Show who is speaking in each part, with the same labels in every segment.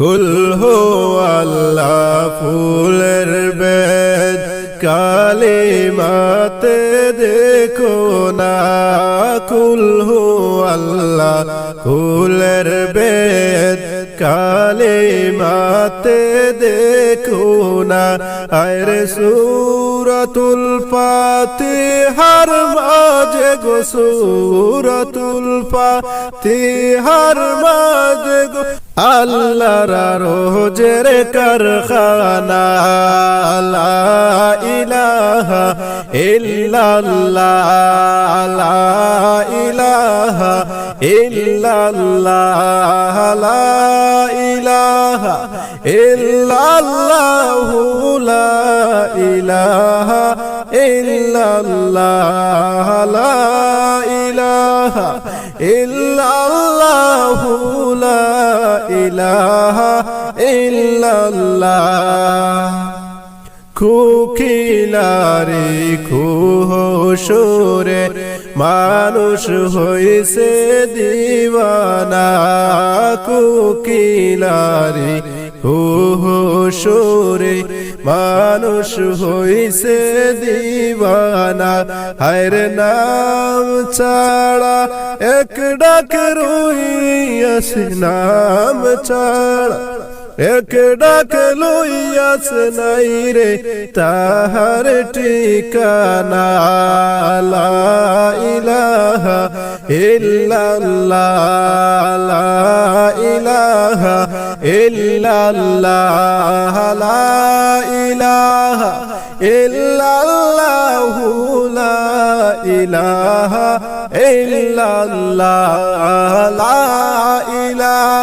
Speaker 1: হু আল্লাহ ফুলের বেদ, কালিমাত দেখো না। কুল হু আল্লাহ ফুলের বেদ, কালিমাত দেখো না। আরে সুরতুল ফাতিহার মাঝে গো, সুরতুল ফাতিহার মাঝে গো। আল্লাহর রোজের কারখানা। লা ইলাহা ইল্লাল্লাহ। লা ইলাহা ইল্লাল্লাহ। লা ইলাহা ইল্লাল্লাহ। লা ইলাহা ইল্লাল্লাহ। লা ইলাহা ইল্লাল্লাহ। ইলাহা ইল্লাল্লাহ। কুকিলারে খুহ সুরে মানুষ হইছে দিওয়ানা। কুকিলারে খুহ সুরে মানুষ হইছে দিবানা। হায়র নাম ছাড়া এক ডাক রুইয়াস নাম ছাড়া। এক ডাক লইয়াস নাই রে, তাহার ঠিকানা লা ইলাহা ইল্লাল্লাহ, লা ইলাহা ইল্লাল্লাহ, লা ইলাহা ইল্লাল্লাহ, লা ইলাহা ইল্লাল্লাহ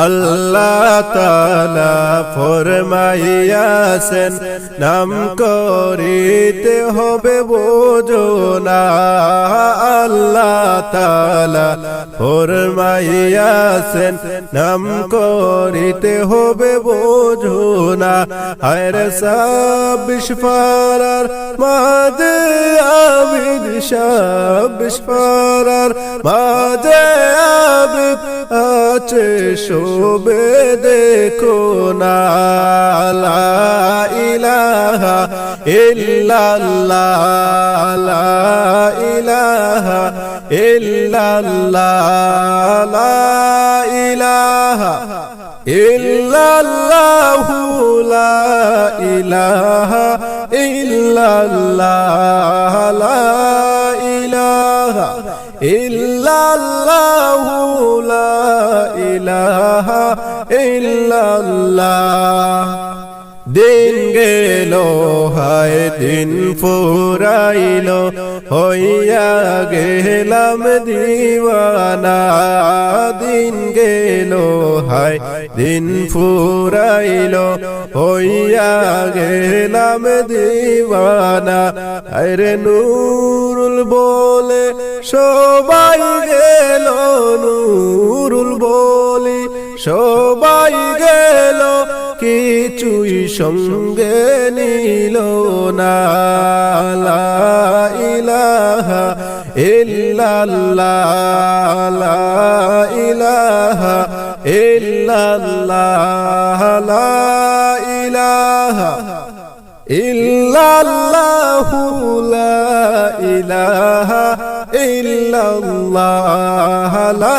Speaker 1: আল্লাহ তালা ফরমাইয়াছেন, নাম করিতে হবে বোঝো না। আল্লাহ তালা ফরমাইয়াছেন, নাম করিতে হবে বোঝো না। আয়ের সাবিশ পারার মাঝে, আবিদ সাবিশ পারার মাঝে আবিদ আছে শোবে দেখো না লা ইলাহা ইল্লাল্লাহ লা ইলাহা ইল্লাল্লাহ লা ইলাহা ইল্লাল্লাহ লা ইলাহা ইল্লাল্লাহ লা ইলাহা ইল্লাল্লাহ লা ইলাহা দিন গেল, হায় দিন ফুরাইল, হইয়া গেলাম দিওয়ানা। দিন গেল, হায় দিন ফুরাইল, হইয়া গেলাম দিওয়ানা। আরে নুরুল বলে, সবাই গেল নুরুল বলি। সবাই গেল, কিছুই সঙ্গে নিল না। ইলাহা ইল্লাল্লাহ ইলাহা ইল্লাল্লাহ ইলাহা ইল্লাল্লাহ, লা ইলাহা ইল্লাল্লাহ, লা